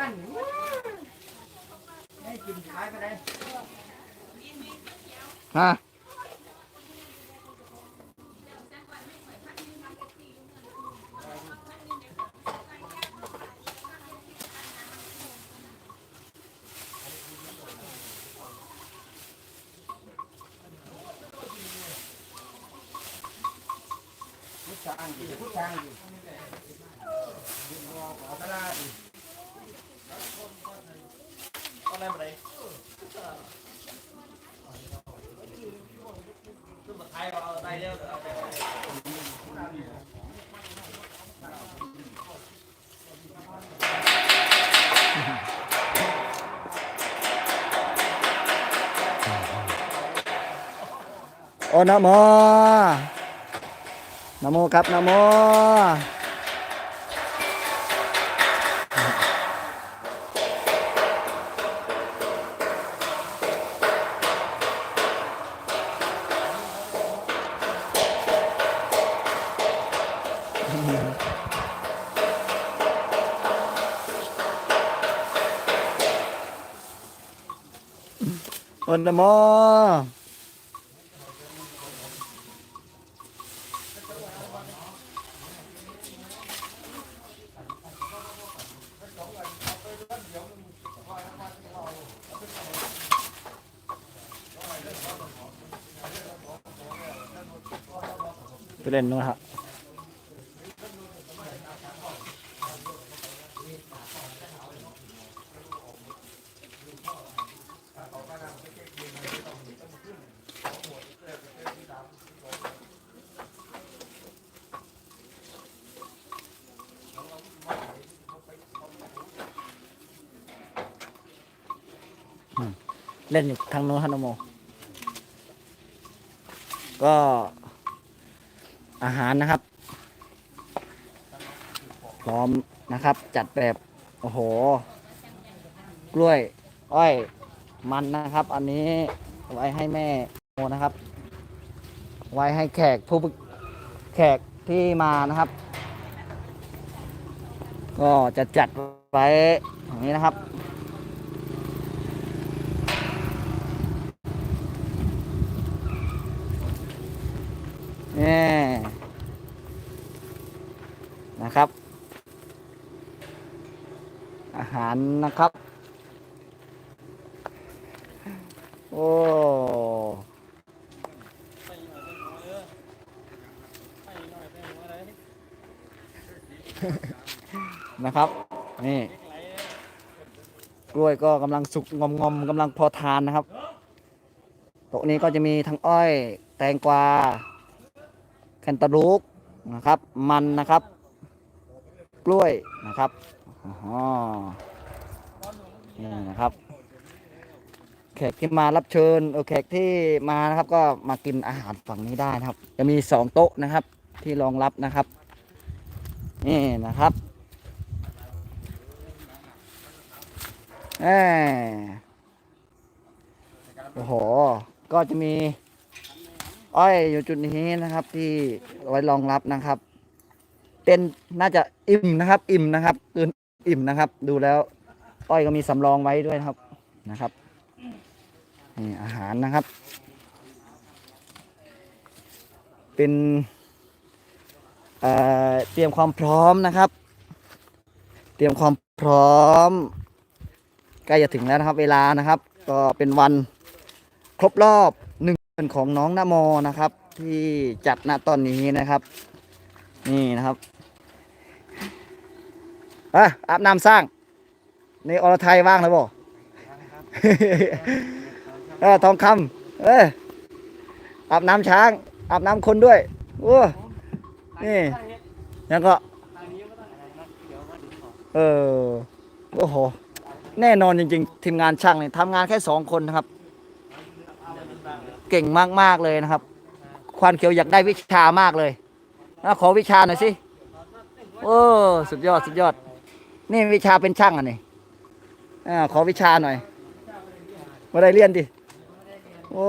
นั่นให้กินขายไปได้ฮะ พุทธางดิพุทธางดิดิน นโมครับนโมอนโม ไปเล่นนู้นครับเล่นอยู่ทางโน้นฮะนโม ก็ อาหารนะครับ พร้อมนะครับ จัดแบบโอ้โห กล้วย อ้อย มันนะครับ อันนี้ไว้ให้แม่โมนะครับ ไว้ให้แขกผู้แขกที่มานะครับ ก็จะจัดไว้อย่างนี้นะครับ นี่ นะครับ อาหารนะครับ โอ้นะครับ นี่ กล้วยก็กำลังสุกงอมงอมกำลังพอทานนะครับโต๊ะนี้ก็จะมีทั้งอ้อย แตงกวาแคนตาลูกนะครับ มันนะครับ กล้วยนะครับอ๋อนี่นะครับ แขกที่มารับเชิญเออแขกที่มานะครับ ก็มากินอาหารฝั่งนี้ได้นะครับ จะมีสองโต๊ะนะครับ ที่รองรับนะครับนี่นะครับแหมโอ้โห ก็จะมี อ้อยอยู่จุดนี้นะครับ ที่ไว้รองรับนะครับเต้นน่าจะ อิ่มนะครับ อิ่มนะครับเกินอิ่มนะครับ ดูแล้วอ้อยก็มีสำรองไว้ด้วยนะครับนะครับนี่อาหารนะครับ เป็นเเตรียมความพร้อมนะครับ เตรียมความพร้อมใกล้จะถึงแล้วนะครับ เวลานะครับ ก็เป็นวันครบรอบหนึ่งเนของน้องนโมนะครับ ที่จัดณตอนนี้นะครับ นี่นะครับ อะอาบน้ำสร้าง ในอรไทยว่างเลยบ่เออทองคำเอออาบน้ำช้างอาบน้ำคนด้วยโอ้นี่ยังก็เออโอ้โหแน่นอนจริงๆทีมงานช่างเนี่ยทำงานแค่สองคนนะครับ เก่งมากๆเลยนะครับ ควันเขียวอยากได้วิชามากเลยนะขอวิชาหน่อยสิโอ้สุดยอดสุดยอด นี่วิชาเป็นช่างอะนี่อ่าขอวิชาหน่อยมาได้เรียนดิโอ้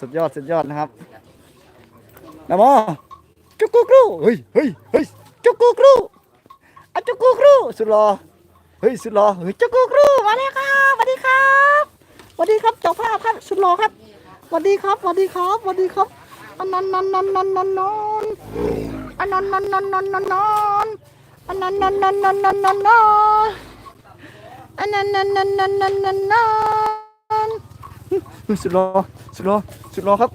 สุดยอดสุดยอดนะครับนะโมจุกกุกรูเฮ้ยเฮ้ยเฮ้ยจุกกุกรูอะจุกกุกรูสุดหล่อเฮ้ยสุดหล่อเฮ้ยจุกกุกรูมาแล้วครับสวัสดีครับสวัสดีครับเจ้าภาพครับสุดหล่อครับสวัสดีครับสวัสดีครับสวัสดีครับอันนันนันนันนันนันนันอันนันนันนันนันนันนัน อันนันนันนันนันนันนันนันอันนั้นนั่นนั่นนั่นนั่นนั่นนั่นสุดรอสุดรอสุดรอครับ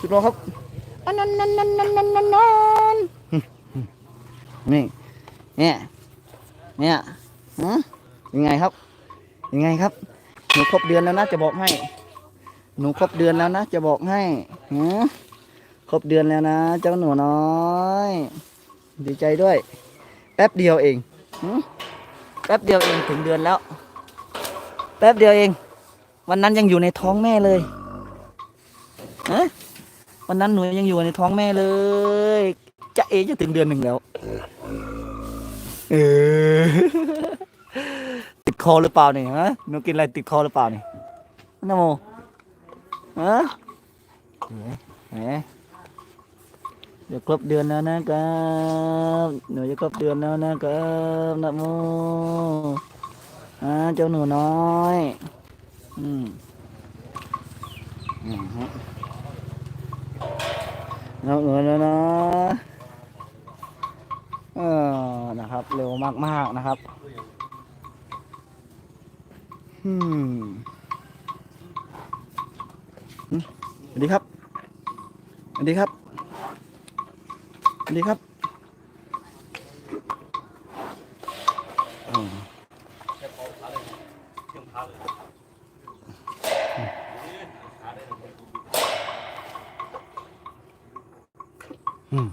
สุดรอครับอันนั้นนั่นนั่นนั่นนั่นนั่นนั่นนี่เนี่ยเนี่ยฮะยังไงครับ ยังไงครับ หนูครบเดือนแล้วนะจะบอกให้ หนูครบเดือนแล้วนะจะบอกให้ฮะครบเดือนแล้วนะ เจ้าหนูน้อย ดีใจด้วยแป๊บเดียวเองแป๊บเดียวเองถึงเดือนแล้ว แป๊บเดียวเอง วันนั้นยังอยู่ในท้องแม่เลยฮะวันนั้นหนูยังอยู่ในท้องแม่เลยจะเอจะถึงเดือนหนึ่งแล้ว เออติดคอหรือเปล่าเนี่ยฮะหนูกินอะไรติดคอหรือเปล่าเนี่ยนโมฮะแหม ดี๋ยวครบเดือนแล้วนะครับหนูจะครบเดือนแล้วนะครับนะโมอ่าเจ้าหนูน้อย อืมอืมฮะน้องหนูแล้วนะเออนะครับ เร็วมากๆนะครับอืมสวัสดีครับสวัสดีครับ ดีครับอืม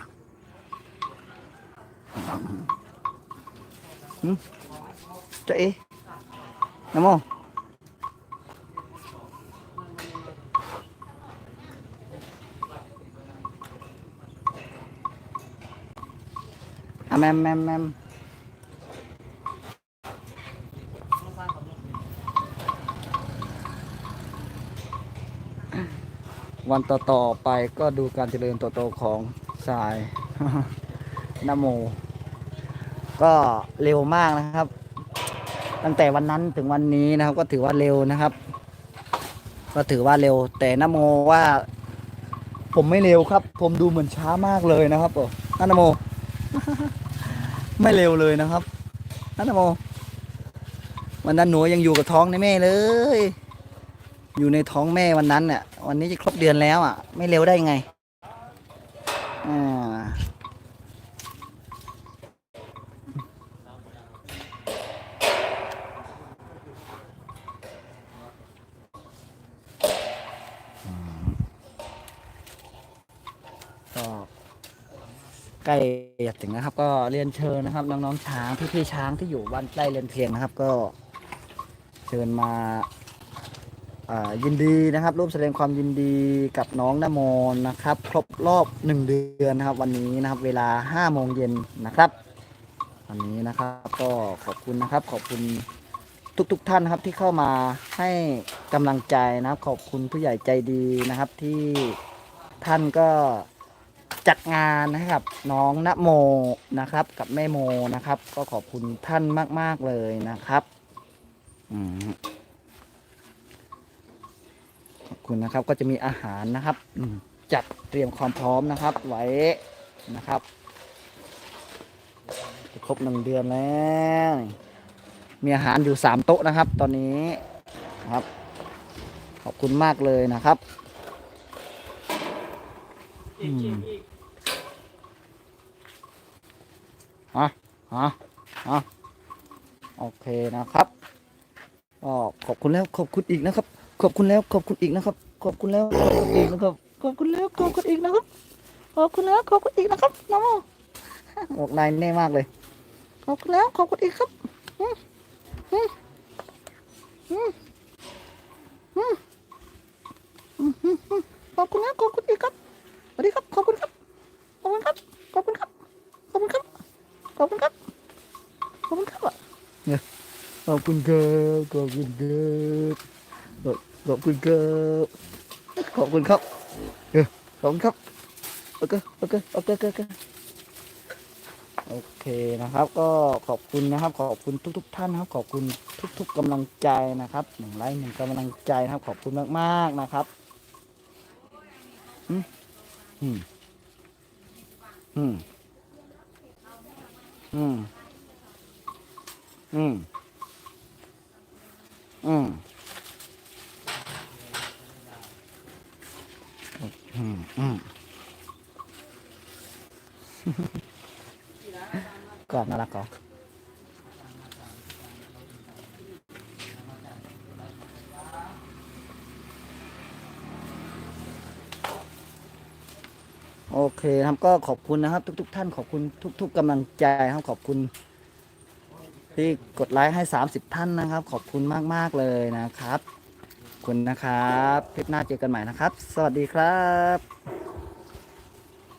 อืมจะเอ๋น้ำมอ แมมแมมแมมวันต่อๆไปก็ดูการเจริญเติบโตของสายนโม ก็เร็วมากนะครับ ตั้งแต่วันนั้นถึงวันนี้นะครับ ก็ถือว่าเร็วนะครับ ก็ถือว่าเร็ว แต่นโมว่า ผมไม่เร็วครับ ผมดูเหมือนช้ามากเลยนะครับผมนั่นนโม ไม่เร็วเลยนะครับนันโมวันนั้นหนูยังอยู่กับท้องในแม่เลย อยู่ในท้องแม่วันนั้นเนี่ยวันนี้จะครบเดือนแล้วอะ ไม่เร็วได้ไงอ่าก็ ใกล้จะถึงนะครับ ก็เรียนเชิญนะครับ น้องๆช้างพี่ๆช้างที่อยู่บ้านใกล้เรียนเพียงนะครับ ก็เชิญมาอ่ายินดีนะครับร่วมแสดงความยินดีกับน้องนโมนนะครับ ครบรอบหนึ่งเดือนนะครับ วันนี้นะครับ เวลาห้าโมงเย็นนะครับวันนี้นะครับก็ขอบคุณนะครับ ขอบคุณทุกๆทท่านนะครับที่เข้ามาให้กำลังใจนะครับ ขอบคุณผู้ใหญ่ใจดีนะครับที่ท่านก็ จัดงานนะครับน้องนโมนะครับ กับแม่โมนะครับ ก็ขอบคุณท่านมาก ๆ เลยนะครับอืมขอบคุณนะครับก็จะมีอาหารนะครับอืมจัดเตรียมความพร้อมนะครับ ไว้นะครับจะครบหนึ่งเดือนแล้วมีอาหารอยู่สามโต๊ะนะครับ ตอนนี้นะครับ ขอบคุณมากเลยนะครับ อืมอะอะอะโอเคนะครับก็ขอบคุณแล้วขอบคุณอีกนะครับ ขอบคุณแล้วขอบคุณอีกนะครับ ขอบคุณแล้วขอบคุณอีกนะครับ ขอบคุณแล้วขอบคุณอีกนะครับ ขอบคุณแล้วขอบคุณอีกนะครับน้องโอกนายแน่มากเลย ขอบคุณแล้วขอบคุณอีกครับอืมอืมอืมอืมอืมอืมขอบคุณแล้วขอบคุณอีกครับ วัสดีครับ ขอบคุณครับ ขอบคุณครับ ขอบคุณครับ ขอบคุณครับ ขอบคุณครับ ขอบคุณครับเนี่ยขอบคุณครับขอบคุณครับขอบขอบคุณครับขอบคุณครับเออขอบคุณครับโอเคโอเคโอเคโอเคโอเคโอเคนะครับ ก็ขอบคุณนะครับ ขอบคุณทุก ๆ ท่านนะครับ ขอบคุณทุก ๆกำลังใจนะครับหนึ่งไลค์หนึ่งกำลังใจนะครับ ขอบคุณมากๆนะครับอืม อืม อืม อืม อืม อืม อืม อืมก่อนน่ารักก่ โอเคครับก็ขอบคุณนะครับ ทุกๆท่านขอบคุณทุก ๆกำลังใจครับขอบคุณ ที่กดไลค์ให้ 30 ท่านนะครับ ขอบคุณมากๆเลยนะครับ คุณนะครับคลิปหน้าเจอกันใหม่นะครับ สวัสดีครับ